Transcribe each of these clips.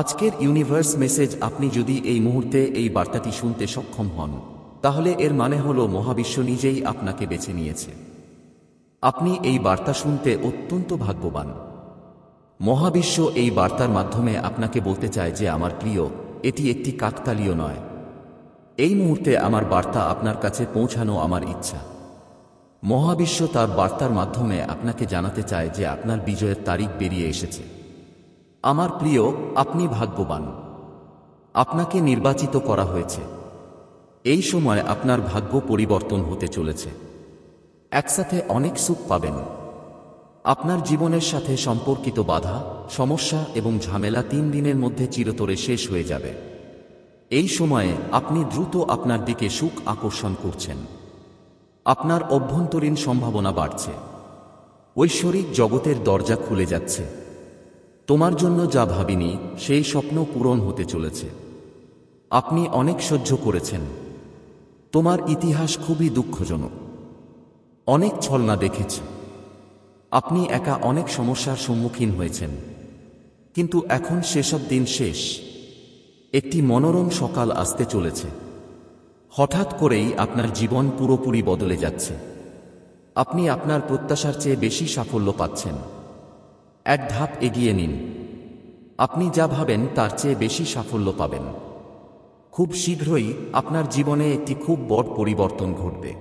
আজকের universe message আপনি যদি এই মুহূর্তে এই বার্তাটি শুনতে সক্ষম হন, তাহলে এর মানে হল মহাবিশ্ব নিজেই আপনাকে বেছে নিয়েছে। আপনি এই বার্তা শুনতে অত্যন্ত ভাগ্যবান। মহাবিশ্ব এই বার্তার মাধ্যমে আপনাকে বলতে চায় যে, আমার প্রিয়, এটি একটি কাকতালীয় নয়। এই মুহূর্তে আমার বার্তা আপনার কাছে পৌঁছানো আমার ইচ্ছা। মহাবিশ্ব তার বার্তার মাধ্যমে আপনাকে জানাতে চায় যে, আপনার বিজয়ের তারিখ বেরিয়ে এসেছে। আমার প্রিয়, আপনি ভাগ্যবান। আপনাকে নির্বাচিত করা হয়েছে। এই সময় আপনার ভাগ্য পরিবর্তন হতে চলেছে। একসাথে অনেক সুখ পাবেন। আপনার জীবনের সাথে সম্পর্কিত বাধা, সমস্যা এবং ঝামেলা তিন দিনের মধ্যে চিরতরে শেষ হয়ে যাবে। এই সময়ে আপনি দ্রুত আপনার দিকে সুখ আকর্ষণ করছেন। আপনার অভ্যন্তরীণ সম্ভাবনা বাড়ছে। ঐশ্বরিক জগতের দরজা খুলে যাচ্ছে। তোমার জন্য যা ভাবিনি, সেই স্বপ্ন পূরণ হতে চলেছে। আপনি অনেক সহ্য করেছেন। তোমার ইতিহাস খুবই দুঃখজনক। অনেক ছলনা দেখেছ। আপনি একা অনেক সমস্যার সম্মুখীন হয়েছেন। কিন্তু এখন সেসব দিন শেষ। একটি মনোরম সকাল আসতে চলেছে। হঠাৎ করেই আপনার জীবন পুরোপুরি বদলে যাচ্ছে। আপনি আপনার প্রত্যাশার চেয়ে বেশি সাফল্য পাচ্ছেন। এক ধাপ এগিয়ে নিন। আপনি যা ভাবেন তার চেয়ে বেশি সাফল্য পাবেন। খুব শীঘ্রই আপনার জীবনে একটি খুব বড় পরিবর্তন ঘটবে।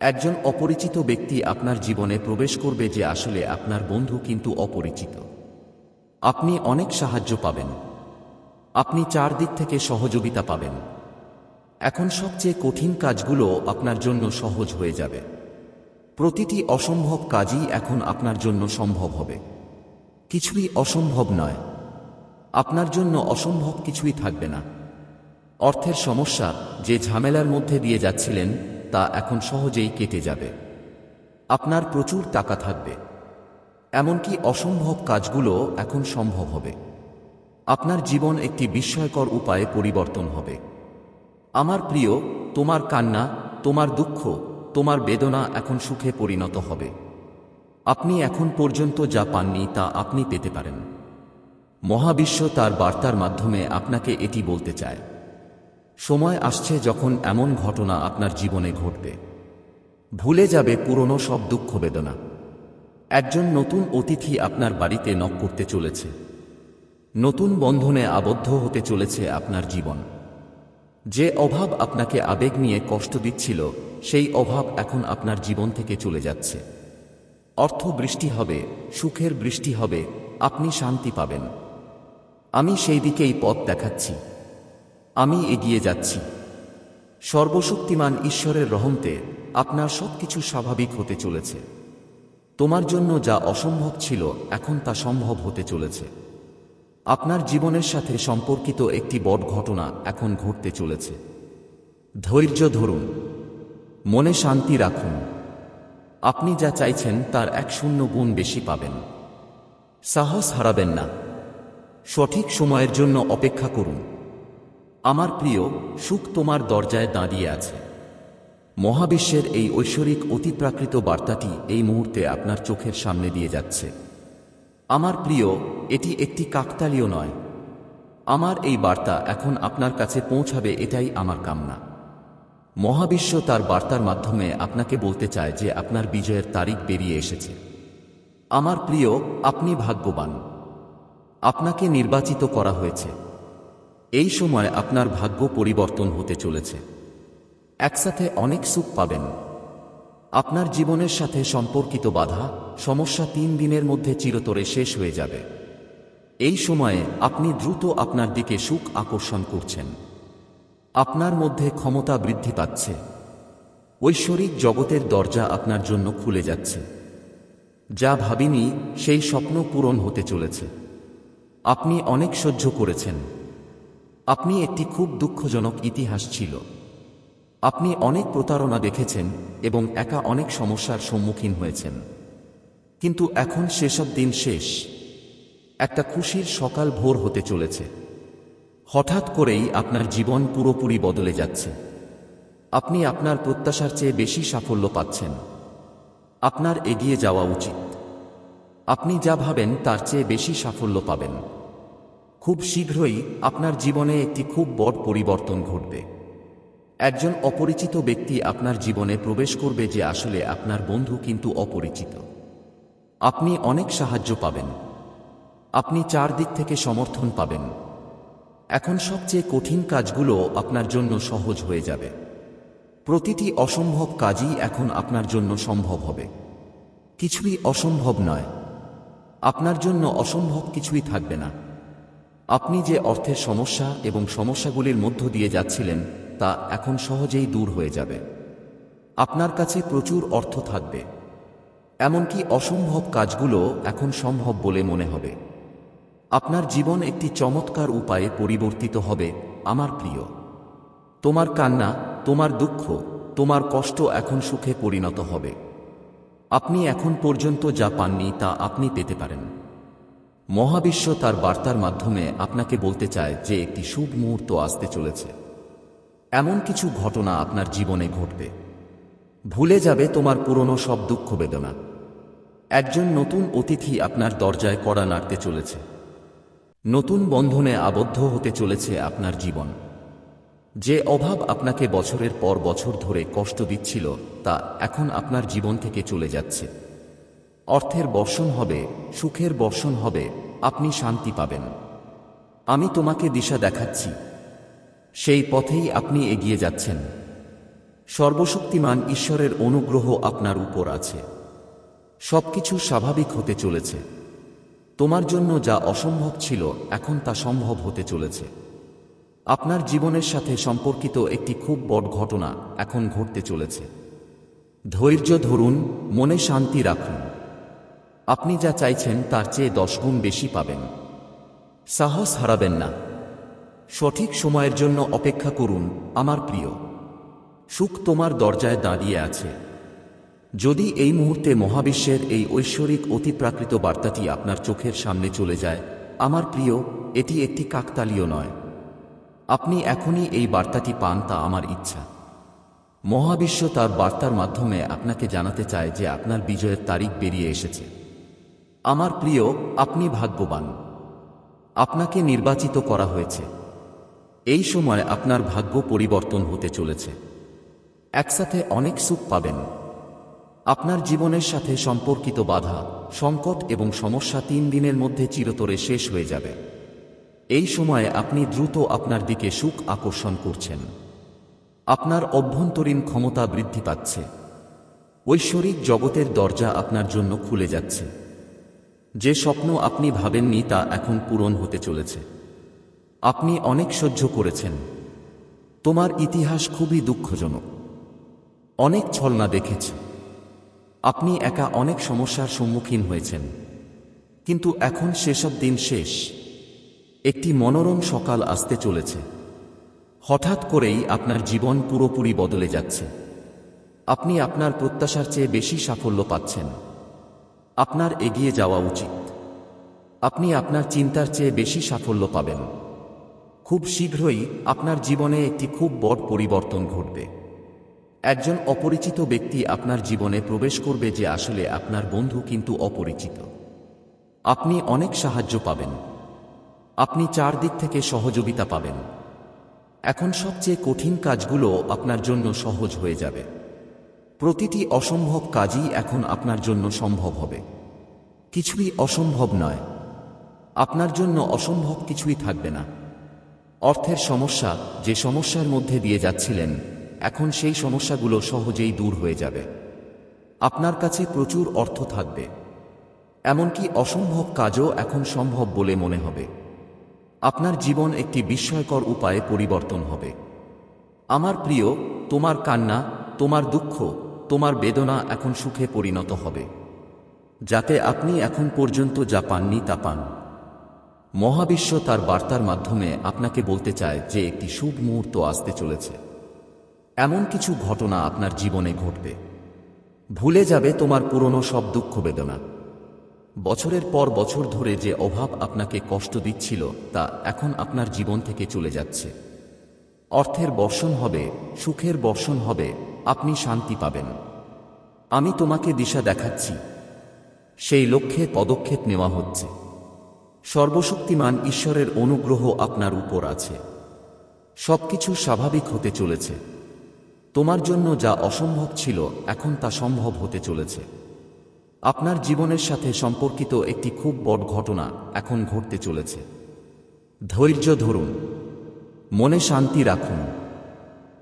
একজন অপরিচিত ব্যক্তি আপনার জীবনে প্রবেশ করবে যে আসলে আপনার বন্ধু কিন্তু অপরিচিত। আপনি অনেক সাহায্য পাবেন। আপনি চারদিক থেকে সহযোগিতা পাবেন। এখন সবচেয়ে কঠিন কাজগুলো আপনার জন্য সহজ হয়ে যাবে। প্রতিটি অসম্ভব কাজই এখন আপনার জন্য সম্ভব হবে। কিছুই অসম্ভব নয়। আপনার জন্য অসম্ভব কিছুই থাকবে না। অর্থের সমস্যা যে ঝামেলার মধ্যে দিয়ে যাচ্ছিলেন, তা এখন সহজেই কেটে যাবে। আপনার প্রচুর টাকা থাকবে। এমনকি অসম্ভব কাজগুলো এখন সম্ভব হবে। আপনার জীবন একটি বিস্ময়কর উপায়ে পরিবর্তন হবে। আমার প্রিয়, তোমার কান্না, তোমার দুঃখ, তোমার বেদনা এখন সুখে পরিণত হবে। আপনি এখন পর্যন্ত যা পাননি তা আপনি পেতে পারেন। মহাবিশ্ব তার বার্তার মাধ্যমে আপনাকে এটি বলতে চায়। সময় আসছে যখন এমন ঘটনা আপনার জীবনে ঘটবে। ভুলে যাবে পুরনো সব দুঃখ বেদনা। একজন নতুন অতিথি আপনার বাড়িতে নক করতে চলেছে। নতুন বন্ধনে আবদ্ধ হতে চলেছে আপনার জীবন। যে অভাব আপনাকে আবেগ নিয়ে কষ্ট দিচ্ছিল, সেই অভাব এখন আপনার জীবন থেকে চলে যাচ্ছে। অর্থ বৃষ্টি হবে, সুখের বৃষ্টি হবে, আপনি শান্তি পাবেন। আমি সেই দিকেই পথ দেখাচ্ছি। আমি এগিয়ে যাচ্ছি। সর্বশক্তিমান ঈশ্বরের রহমতে আপনার সবকিছু স্বাভাবিক হতে চলেছে। তোমার জন্য যা অসম্ভব ছিল এখন তা সম্ভব হতে চলেছে। আপনার জীবনের সাথে সম্পর্কিত একটি বড় ঘটনা এখন ঘটতে চলেছে। ধৈর্য ধরুন। মনে শান্তি রাখুন। আপনি যা চাইছেন তার এক শূন্য গুণ বেশি পাবেন। সাহস হারাবেন না। সঠিক সময়ের জন্য অপেক্ষা করুন। আমার প্রিয়, সুখ তোমার দরজায় দাঁড়িয়ে আছে। মহাবিশ্বের এই ঐশ্বরিক অতিপ্রাকৃত বার্তাটি এই মুহূর্তে আপনার চোখের সামনে দিয়ে যাচ্ছে। আমার প্রিয়, এটি একটি কাকতালীয় নয়। আমার এই বার্তা এখন আপনার কাছে পৌঁছাবে এটাই আমার কামনা। মহাবিশ্ব তার বার্তার মাধ্যমে আপনাকে বলতে চায় যে আপনার বিজয়ের তারিখ বেরিয়ে এসেছে। আমার প্রিয়, আপনি ভাগ্যবান। আপনাকে নির্বাচিত করা হয়েছে। এই সময় আপনার ভাগ্য পরিবর্তন হতে চলেছে। একসাথে অনেক সুখ পাবেন। আপনার জীবনের সাথে সম্পর্কিত বাধা, সমস্যা তিন দিনের মধ্যে চিরতরে শেষ হয়ে যাবে। এই সময়ে আপনি দ্রুত আপনার দিকে সুখ আকর্ষণ করছেন। আপনার মধ্যে ক্ষমতা বৃদ্ধি পাচ্ছে। ঐশ্বরিক জগতের দরজা আপনার জন্য খুলে যাচ্ছে। যা ভাবিনি সেই স্বপ্ন পূরণ হতে চলেছে। আপনি অনেক সহ্য করেছেন। আপনি একটি খুব দুঃখজনক ইতিহাস ছিল। আপনি অনেক প্রতারণা দেখেছেন এবং একা অনেক সমস্যার সম্মুখীন হয়েছেন। কিন্তু এখন সেসব দিন শেষ। একটা খুশির সকাল ভোর হতে চলেছে। হঠাৎ করেই আপনার জীবন পুরোপুরি বদলে যাচ্ছে। আপনি আপনার প্রত্যাশার চেয়ে বেশি সাফল্য পাচ্ছেন। আপনার এগিয়ে যাওয়া উচিত। আপনি যা ভাবেন তার চেয়ে বেশি সাফল্য পাবেন। খুব শীঘ্রই আপনার জীবনে একটি খুব বড় পরিবর্তন ঘটবে। একজন অপরিচিত ব্যক্তি আপনার জীবনে প্রবেশ করবে যে আসলে আপনার বন্ধু কিন্তু অপরিচিত। আপনি অনেক সাহায্য পাবেন। আপনি চারদিক থেকে সমর্থন পাবেন। এখন সবচেয়ে কঠিন কাজগুলো আপনার জন্য সহজ হয়ে যাবে। প্রতিটি অসম্ভব কাজই এখন আপনার জন্য সম্ভব হবে। কিছুই অসম্ভব নয়। আপনার জন্য অসম্ভব কিছুই থাকবে না। আপনি যে অর্থের সমস্যা এবং সমস্যাগুলির মধ্য দিয়ে যাচ্ছিলেন, তা এখন সহজেই দূর হয়ে যাবে। আপনার কাছে প্রচুর অর্থ থাকবে। এমনকি অসম্ভব কাজগুলো এখন সম্ভব বলে মনে হবে। আপনার জীবন একটি চমৎকার উপায়ে পরিবর্তিত হবে, আমার প্রিয়। তোমার কান্না, তোমার দুঃখ, তোমার কষ্ট এখন সুখে পরিণত হবে। আপনি এখন পর্যন্ত যা পাননি তা আপনি পেতে পারেন। মহাবিশ্ব তার বার্তার মাধ্যমে আপনাকে বলতে চায় যে একটি শুভ মুহূর্ত আসতে চলেছে। এমন কিছু ঘটনা আপনার জীবনে ঘটবে। ভুলে যাবে তোমার পুরনো সব দুঃখ বেদনা। একজন নতুন অতিথি আপনার দরজায় কড়া নাড়তে চলেছে। নতুন বন্ধনে আবদ্ধ হতে চলেছে আপনার জীবন। যে অভাব আপনাকে বছরের পর বছর ধরে কষ্ট দিচ্ছিল, তা এখন আপনার জীবন থেকে চলে যাচ্ছে। অর্থের বর্ষণ হবে, সুখের বর্ষণ হবে, আপনি শান্তি পাবেন। আমি তোমাকে দিশা দেখাচ্ছি। সেই পথেই আপনি এগিয়ে যাচ্ছেন। সর্বশক্তিমান ঈশ্বরের অনুগ্রহ আপনার উপর আছে। সবকিছু স্বাভাবিক হতে চলেছে। তোমার জন্য যা অসম্ভব ছিল, এখন তা সম্ভব হতে চলেছে। আপনার জীবনের সাথে সম্পর্কিত একটি খুব বড় ঘটনা এখন ঘটতে চলেছে। ধৈর্য ধরুন, মনে শান্তি রাখুন। আপনি যা চাইছেন তার চেয়ে দশগুণ বেশি পাবেন। সাহস হারাবেন না। সঠিক সময়ের জন্য অপেক্ষা করুন, আমার প্রিয়। সুখ তোমার দরজায় দাঁড়িয়ে আছে। যদি এই মুহূর্তে মহাবিশ্বের এই ঐশ্বরিক অতিপ্রাকৃত বার্তাটি আপনার চোখের সামনে চলে যায়, আমার প্রিয়, এটি একটি কাকতালীয় নয়। আপনি এখনই এই বার্তাটি পান তা আমার ইচ্ছা। মহাবিশ্ব তার বার্তার মাধ্যমে আপনাকে জানাতে চায় যে আপনার বিজয়ের তারিখ বেরিয়ে এসেছে। আমার প্রিয়, আপনি ভাগ্যবান। আপনাকে নির্বাচিত করা হয়েছে। এই সময় আপনার ভাগ্য পরিবর্তন হতে চলেছে। একসাথে অনেক সুখ পাবেন। আপনার জীবনের সাথে সম্পর্কিত বাধা, সংকট এবং সমস্যা তিন দিনের মধ্যে চিরতরে শেষ হয়ে যাবে। এই সময়ে আপনি দ্রুত আপনার দিকে সুখ আকর্ষণ করছেন। আপনার অভ্যন্তরীণ ক্ষমতা বৃদ্ধি পাচ্ছে। ঐশ্বরিক জগতের দরজা আপনার জন্য খুলে যাচ্ছে। যে স্বপ্ন আপনি ভাবেননি তা এখন পূরণ হতে চলেছে। আপনি অনেক সহ্য করেছেন। তোমার ইতিহাস খুবই দুঃখজনক। অনেক ছলনা দেখেছি। আপনি একা অনেক সমস্যার সম্মুখীন হয়েছেন। কিন্তু এখন সেসব দিন শেষ। একটি মনোরম সকাল আসতে চলেছে। হঠাৎ করেই আপনার জীবন পুরোপুরি বদলে যাচ্ছে। আপনি আপনার প্রত্যাশার চেয়ে বেশি সাফল্য পাচ্ছেন। আপনার এগিয়ে যাওয়া উচিত। আপনি আপনার চিন্তার চেয়ে বেশি সাফল্য পাবেন। খুব শীঘ্রই আপনার জীবনে একটি খুব বড় পরিবর্তন ঘটবে। একজন অপরিচিত ব্যক্তি আপনার জীবনে প্রবেশ করবে যে আসলে আপনার বন্ধু কিন্তু অপরিচিত। আপনি অনেক সাহায্য পাবেন। আপনি চারদিক থেকে সহযোগিতা পাবেন। এখন সবচেয়ে কঠিন কাজগুলো আপনার জন্য সহজ হয়ে যাবে। প্রতিটি অসম্ভব কাজই এখন আপনার জন্য সম্ভব হবে। কিছুই অসম্ভব নয়। আপনার জন্য অসম্ভব কিছুই থাকবে না। অর্থের সমস্যা, যে সমস্যার মধ্যে দিয়ে যাচ্ছিলেন এখন সেই সমস্যাগুলো সহজেই দূর হয়ে যাবে। আপনার কাছে প্রচুর অর্থ থাকবে। এমনকি অসম্ভব কাজও এখন সম্ভব বলে মনে হবে। আপনার জীবন একটি বিস্ময়কর উপায়ে পরিবর্তন হবে। আমার প্রিয়, তোমার কান্না, তোমার দুঃখ, তোমার বেদনা এখন সুখে পরিণত হবে। যাতে আপনি এখন পর্যন্ত যা পাননি তা পান। মহাবিশ্ব তার বার্তার মাধ্যমে আপনাকে বলতে চায় যে একটি শুভ মুহূর্ত আসতে চলেছে। এমন কিছু ঘটনা আপনার জীবনে ঘটবে। ভুলে যাবে তোমার পুরনো সব দুঃখ বেদনা। বছরের পর বছর ধরে যে অভাব আপনাকে কষ্ট দিচ্ছিল, তা এখন আপনার জীবন থেকে চলে যাচ্ছে। অর্থের বর্ষণ হবে, সুখের বর্ষণ হবে, আপনি শান্তি পাবেন। আমি তোমাকে দিশা দেখাচ্ছি। সেই লক্ষ্যে পদক্ষেপ নেওয়া হচ্ছে। সর্বশক্তিমান ঈশ্বরের অনুগ্রহ আপনার উপর আছে। সবকিছু স্বাভাবিক হতে চলেছে। তোমার জন্য যা অসম্ভব ছিল, এখন তা সম্ভব হতে চলেছে। আপনার জীবনের সাথে সম্পর্কিত একটি খুব বড় ঘটনা এখন ঘটতে চলেছে। ধৈর্য ধরুন। মনে শান্তি রাখুন।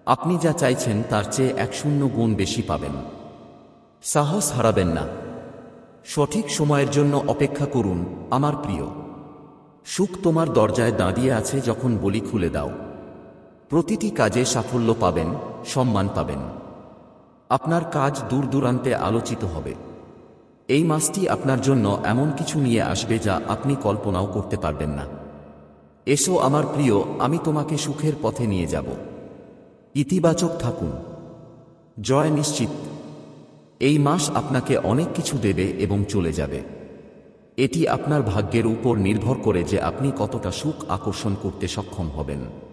আপনি যা চাইছেন তার চেয়ে এক শূন্য গুণ বেশি পাবেন। সাহস হারাবেন না। সঠিক সময়ের জন্য অপেক্ষা করুন, আমার প্রিয়। সুখ তোমার দরজায় দাঁড়িয়ে আছে যখন বলি খুলে দাও। প্রতিটি কাজে সাফল্য পাবেন, সম্মান পাবেন। আপনার কাজ দূর দূরান্তে আলোচিত হবে। এই মাসটি আপনার জন্য এমন কিছু নিয়ে আসবে যা আপনি কল্পনাও করতে পারবেন না। এসো আমার প্রিয়, আমি তোমাকে সুখের পথে নিয়ে যাব। ইতিবাচক থাকুন। জয় নিশ্চিত। এই মাস আপনাকে অনেক কিছু দেবে এবং চলে যাবে। এটি আপনার ভাগ্যের উপর নির্ভর করে যে আপনি কতটা সুখ আকর্ষণ করতে সক্ষম হবেন।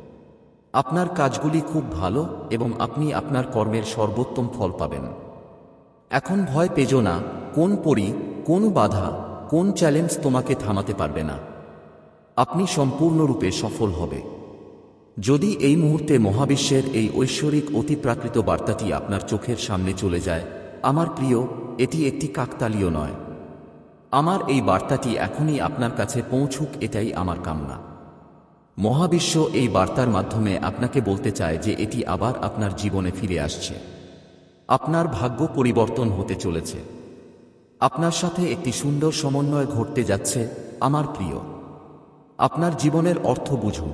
আপনার কাজগুলি খুব ভালো এবং আপনি আপনার কর্মের সর্বোত্তম ফল পাবেন। এখন ভয় পেজ না, কোন পরি, কোন বাধা, কোন চ্যালেঞ্জ তোমাকে থামাতে পারবে না। আপনি সম্পূর্ণরূপে সফল হবে। যদি এই মুহূর্তে মহাবিশ্বের এই ঐশ্বরিক অতিপ্রাকৃত বার্তাটি আপনার চোখের সামনে চলে যায়, আমার প্রিয়, এটি একটি কাকতালীয় নয়। আমার এই বার্তাটি এখনই আপনার কাছে পৌঁছুক, এটাই আমার কামনা। মহাবিশ্ব এই বার্তার মাধ্যমে আপনাকে বলতে চায় যে এটি আবার আপনার জীবনে ফিরে আসছে। আপনার ভাগ্য পরিবর্তন হতে চলেছে। আপনার সাথে একটি সুন্দর সমন্বয় ঘটতে যাচ্ছে, আমার প্রিয়। আপনার জীবনের অর্থ বুঝুন।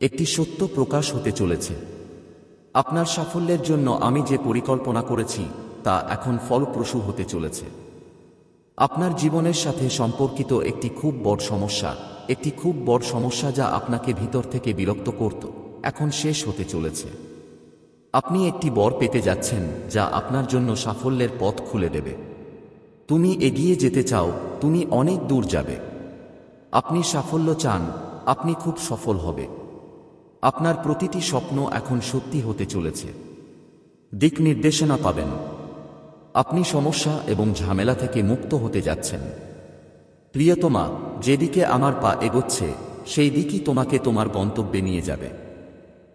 একটি সত্য প্রকাশ হতে চলেছে। আপনার সাফল্যের জন্য আমি যে পরিকল্পনা করেছি, তা এখন ফলপ্রসূ হতে চলেছে। আপনার জীবনের সাথে সম্পর্কিত একটি খুব বড় সমস্যা, একটি খুব বড় সমস্যা যা আপনাকে ভিতর থেকে বিরক্ত করত, এখন শেষ হতে চলেছে। আপনি একটি বর পেতে যাচ্ছেন, যা আপনার জন্য সাফল্যের পথ খুলে দেবে। তুমি এগিয়ে যেতে চাও, তুমি অনেক দূর যাবে। আপনি সাফল্য চান, আপনি খুব সফল হবে। আপনার প্রতিটি স্বপ্ন এখন সত্যি হতে চলেছে। দিক নির্দেশনা পাবেন। আপনি সমস্যা এবং ঝামেলা থেকে মুক্ত হতে যাচ্ছেন। প্রিয়তমা, যেদিকে আমার পা এগোচ্ছে, সেই দিকই তোমাকে তোমার গন্তব্যে নিয়ে যাবে।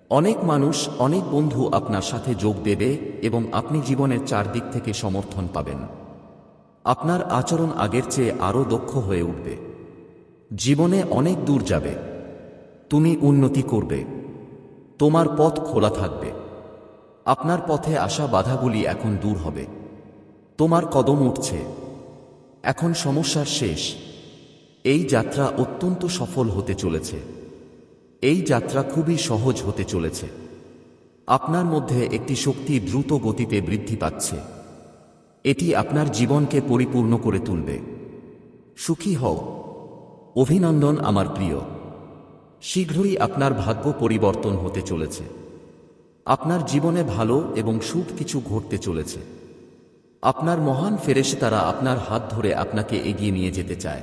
অনেক মানুষ, অনেক বন্ধু আপনার সাথে যোগ দেবে এবং আপনি জীবনের চারদিক থেকে সমর্থন পাবেন। আপনার আচরণ আগের চেয়ে আরও দক্ষ হয়ে উঠবে। জীবনে অনেক দূর যাবে। তুমি উন্নতি করবে। তোমার পথ খোলা থাকবে। আপনার পথে আসা বাধাগুলি এখন দূর হবে। তোমার কদম উঠছে। এখন সমস্যার শেষ। এই যাত্রা অত্যন্ত সফল হতে চলেছে। এই যাত্রা খুবই সহজ হতে চলেছে। আপনার মধ্যে একটি শক্তি দ্রুত গতিতে বৃদ্ধি পাচ্ছে। এটি আপনার জীবনকে পরিপূর্ণ করে তুলবে। সুখী হও। অভিনন্দন আমার প্রিয়। শীঘ্রই আপনার ভাগ্য পরিবর্তন হতে চলেছে। আপনার জীবনে ভালো এবং সুখ কিছু ঘটতে চলেছে। আপনার মহান ফেরেশতারা আপনার হাত ধরে আপনাকে এগিয়ে নিয়ে যেতে চায়।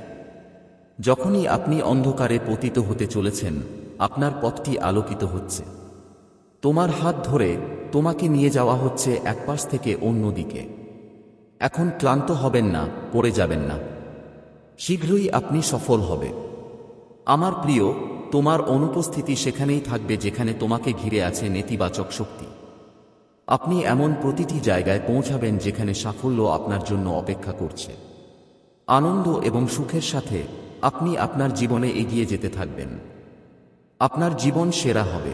যখনই আপনি অন্ধকারে পতিত হতে চলেছেন, আপনার পথটি আলোকিত হচ্ছে। তোমার হাত ধরে তোমাকে নিয়ে যাওয়া হচ্ছে এক পাশ থেকে অন্য দিকে। এখন ক্লান্ত হবেন না, পড়ে যাবেন না। শীঘ্রই আপনি সফল হবে। আমার প্রিয়, তোমার অনুপস্থিতি সেখানেই থাকবে যেখানে তোমাকে ঘিরে আছে নেতিবাচক শক্তি। আপনি এমন প্রতিটি জায়গায় পৌঁছাবেন যেখানে সাফল্য আপনার জন্য অপেক্ষা করছে। আনন্দ এবং সুখের সাথে আপনি আপনার জীবনে এগিয়ে যেতে থাকবেন। আপনার জীবন সেরা হবে।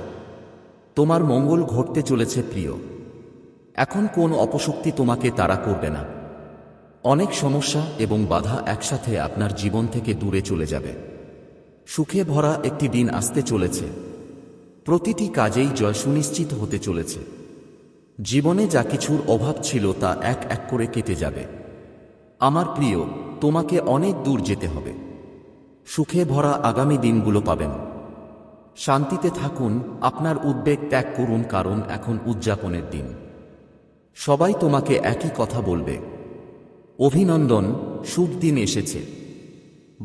তোমার মঙ্গল ঘটতে চলেছে প্রিয়। এখন কোন অপশক্তি তোমাকে তাড়া করবে না। অনেক সমস্যা এবং বাধা একসাথে আপনার জীবন থেকে দূরে চলে যাবে। সুখে ভরা একটি দিন আসতে চলেছে। প্রতিটি কাজেই জয় সুনিশ্চিত হতে চলেছে। জীবনে যা কিছুর অভাব ছিল তা এক এক করে কেটে যাবে। আমার প্রিয়, তোমাকে অনেক দূর যেতে হবে। সুখে ভরা আগামী দিনগুলো পাবেন। শান্তিতে থাকুন, আপনার উদ্বেগ ত্যাগ করুন কারণ এখন উদযাপনের দিন। সবাই তোমাকে একই কথা বলবে। অভিনন্দন, শুভ দিন এসেছে।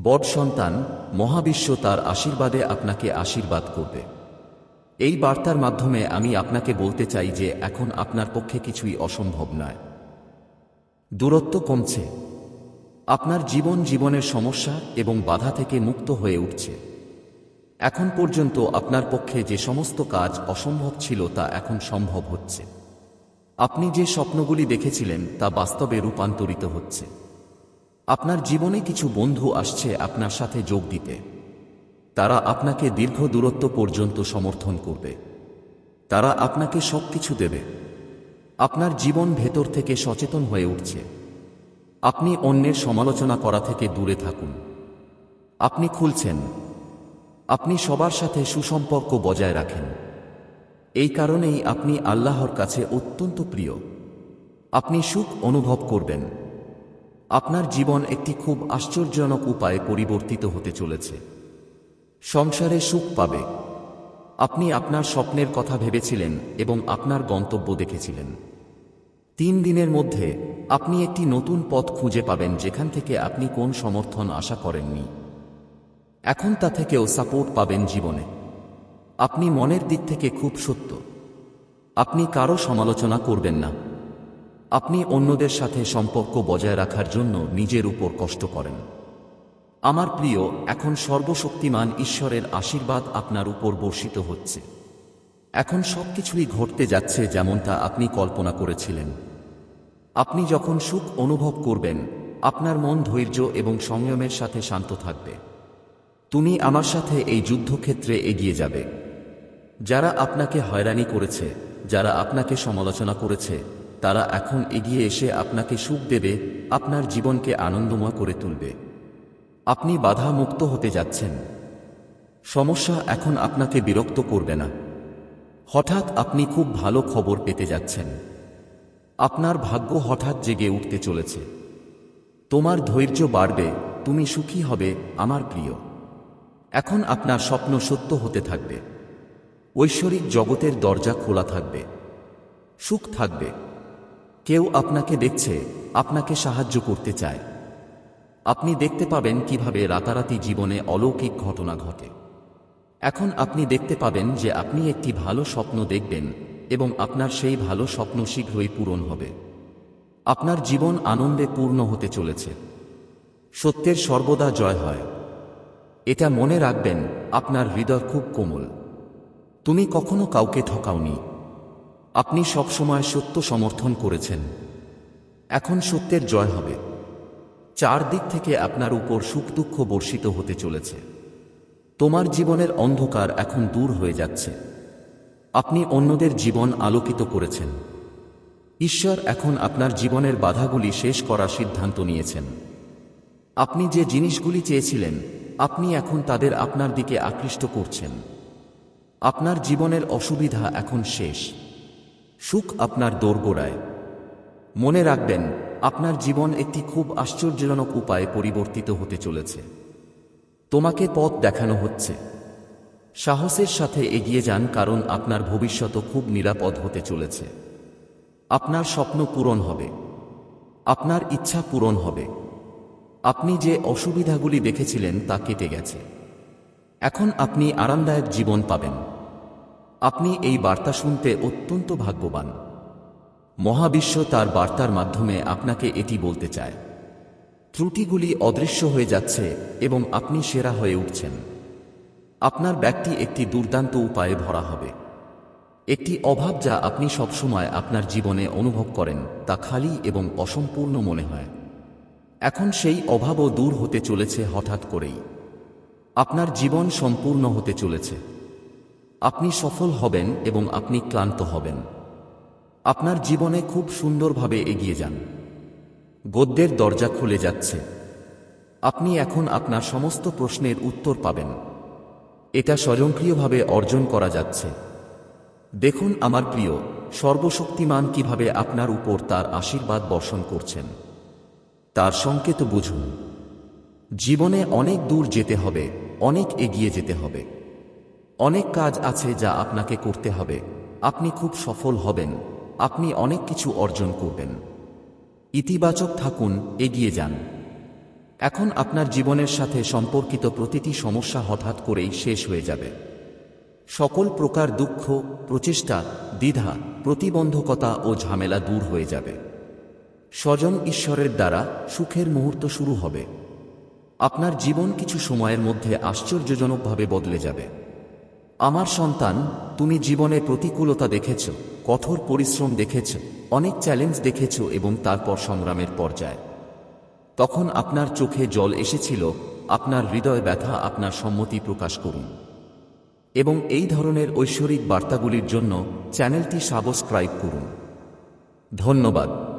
বট সন্তান, মহাবিশ্ব তার আশীর্বাদে আপনাকে আশীর্বাদ করবে। এই বার্তার মাধ্যমে আমি আপনাকে বলতে চাই যে এখন আপনার পক্ষে কিছুই অসম্ভব নয়। দূরত্ব কমছে। আপনার জীবন জীবনের সমস্যা এবং বাধা থেকে মুক্ত হয়ে উঠছে। এখন পর্যন্ত আপনার পক্ষে যে সমস্ত কাজ অসম্ভব ছিল তা এখন সম্ভব হচ্ছে। আপনি যে স্বপ্নগুলি দেখেছিলেন তা বাস্তবে রূপান্তরিত হচ্ছে। আপনার জীবনে কিছু বন্ধু আসছে আপনার সাথে যোগ দিতে। তারা আপনাকে দীর্ঘ দূরত্ব পর্যন্ত সমর্থন করবে। তারা আপনাকে সবকিছু দেবে। আপনার জীবন ভেতর থেকে সচেতন হয়ে উঠছে। আপনি অন্যের সমালোচনা করা থেকে দূরে থাকুন। আপনি খুলছেন। আপনি সবার সাথে সুসম্পর্ক বজায় রাখেন। এই কারণেই আপনি আল্লাহর কাছে অত্যন্ত প্রিয়। আপনি সুখ অনুভব করবেন। আপনার জীবন একটি খুব আশ্চর্যজনক উপায়ে পরিবর্তিত হতে চলেছে। সংসারে সুখ পাবে। আপনি আপনার স্বপ্নের কথা ভেবেছিলেন এবং আপনার গন্তব্য দেখেছিলেন। তিন দিনের মধ্যে আপনি একটি নতুন পথ খুঁজে পাবেন যেখান থেকে আপনি কোন সমর্থন আশা করেননি। এখন তা থেকেও সাপোর্ট পাবেন জীবনে। আপনি মনের দিক থেকে খুব সত্য। আপনি কারও সমালোচনা করবেন না। আপনি অন্যদের সাথে সম্পর্ক বজায় রাখার জন্য নিজের উপর কষ্ট করেন। আমার প্রিয়, এখন সর্বশক্তিমান ঈশ্বরের আশীর্বাদ আপনার উপর বর্ষিত হচ্ছে। এখন সবকিছুই ঘটতে যাচ্ছে যেমনটা আপনি কল্পনা করেছিলেন। আপনি যখন সুখ অনুভব করবেন, আপনার মন ধৈর্য এবং সংযমের সাথে শান্ত থাকবে। তুমি আমার সাথে এই যুদ্ধক্ষেত্রে এগিয়ে যাবে। যারা আপনাকে হয়রানি করেছে, যারা আপনাকে সমালোচনা করেছে, তারা এখন এগিয়ে এসে আপনাকে সুখ দেবে, আপনার জীবনকে আনন্দময় করে তুলবে। আপনি বাধা মুক্ত হতে যাচ্ছেন। সমস্যা এখন আপনাকে বিরক্ত করবে না। হঠাৎ আপনি খুব ভালো খবর পেতে যাচ্ছেন। আপনার ভাগ্য হঠাৎ জেগে উঠতে চলেছে। তোমার ধৈর্য বাড়বে, তুমি সুখী হবে, আমার প্রিয়। এখন আপনার স্বপ্ন সত্য হতে থাকবে। ঐশ্বরিক জগতের দরজা খোলা থাকবে। সুখ থাকবে। কেউ আপনাকে দেখছে, আপনাকে সাহায্য করতে চায়। আপনি দেখতে পাবেন কীভাবে রাতারাতি জীবনে অলৌকিক ঘটনা ঘটে। এখন আপনি দেখতে পাবেন যে আপনি একটি ভালো স্বপ্ন দেখবেন এবং আপনার সেই ভালো স্বপ্ন শীঘ্রই পূরণ হবে। আপনার জীবন আনন্দে পূর্ণ হতে চলেছে। সত্যের সর্বদা জয় হয়। এটা মনে রাখবেন, আপনার হৃদয় খুব কোমল। তুমি কখনো কাউকে ঠকাওনি। আপনি সবসময় সত্য সমর্থন করেছেন। এখন সত্যের জয় হবে। চারদিক থেকে আপনার উপর সুখ দুঃখ বর্ষিত হতে চলেছে। তোমার জীবনের অন্ধকার এখন দূর হয়ে যাচ্ছে। আপনি অন্যদের জীবন আলোকিত করেছেন। ঈশ্বর এখন আপনার জীবনের বাধাগুলি শেষ করার সিদ্ধান্ত নিয়েছেন। আপনি যে জিনিসগুলি চেয়েছিলেন, আপনি এখন তাদের আপনার দিকে আকৃষ্ট করছেন। আপনার জীবনের অসুবিধা এখন শেষ। সুখ আপনার দোরগোড়ায়। মনে রাখবেন আপনার জীবন একটি খুব আশ্চর্যজনক উপায়ে পরিবর্তিত হতে চলেছে। তোমাকে পথ দেখানো হচ্ছে। সাহসের সাথে এগিয়ে যান কারণ আপনার ভবিষ্যৎ খুব নিরাপদ হতে চলেছে। আপনার স্বপ্ন পূরণ হবে। আপনার ইচ্ছা পূরণ হবে। আপনি যে অসুবিধাগুলি দেখেছিলেন তা কেটে গেছে। এখন আপনি আরামদায়ক জীবন পাবেন। আপনি এই বার্তা শুনতে অত্যন্ত ভাগ্যবান। মহাবিশ্ব তার বার্তার মাধ্যমে আপনাকে এটি বলতে চায়। ত্রুটিগুলি অদৃশ্য হয়ে যাচ্ছে এবং আপনি সেরা হয়ে উঠছেন। আপনার ব্যক্তি একটি দুর্দান্ত উপায়ে ভরা হবে। একটি অভাব যা আপনি সবসময় আপনার জীবনে অনুভব করেন, তা খালি এবং অসম্পূর্ণ মনে হয়। এখন সেই অভাবও দূর হতে চলেছে হঠাৎ করেই। আপনার জীবন সম্পূর্ণ হতে চলেছে। আপনি সফল হবেন এবং আপনি ক্লান্ত হবেন। আপনার জীবনে খুব সুন্দরভাবে এগিয়ে যান। গদ্যের দরজা খুলে যাচ্ছে। আপনি এখন আপনার সমস্ত প্রশ্নের উত্তর পাবেন। এটা স্বয়ংক্রিয়ভাবে অর্জন করা যাচ্ছে। দেখুন আমার প্রিয়, সর্বশক্তিমান কীভাবে আপনার উপর তার আশীর্বাদ বর্ষণ করছেন। তার সংকেত বুঝুন। জীবনে অনেক দূর যেতে হবে, অনেক এগিয়ে যেতে হবে। অনেক কাজ আছে যা আপনাকে করতে হবে। আপনি খুব সফল হবেন। আপনি অনেক কিছু অর্জন করবেন। ইতিবাচক থাকুন, এগিয়ে যান। এখন আপনার জীবনের সাথে সম্পর্কিত প্রতিটি সমস্যা হঠাৎ করেই শেষ হয়ে যাবে। সকল প্রকার দুঃখ, প্রচেষ্টা, দ্বিধা, প্রতিবন্ধকতা ও ঝামেলা দূর হয়ে যাবে। স্বজন ঈশ্বরের দ্বারা সুখের মুহূর্ত শুরু হবে। আপনার জীবন কিছু সময়ের মধ্যে আশ্চর্যজনকভাবে বদলে যাবে। আমার সন্তান, তুমি জীবনে প্রতিকূলতা দেখেছ, কঠোর পরিশ্রম দেখেছ, অনেক চ্যালেঞ্জ দেখেছ এবং তারপর সংগ্রামের পর্যায়। তখন আপনার চোখে জল এসেছিল, আপনার হৃদয় ব্যথা আপনার সম্মতি প্রকাশ করুন। এবং এই ধরনের ঐশ্বরিক বার্তাগুলির জন্য চ্যানেলটি সাবস্ক্রাইব করুন। ধন্যবাদ।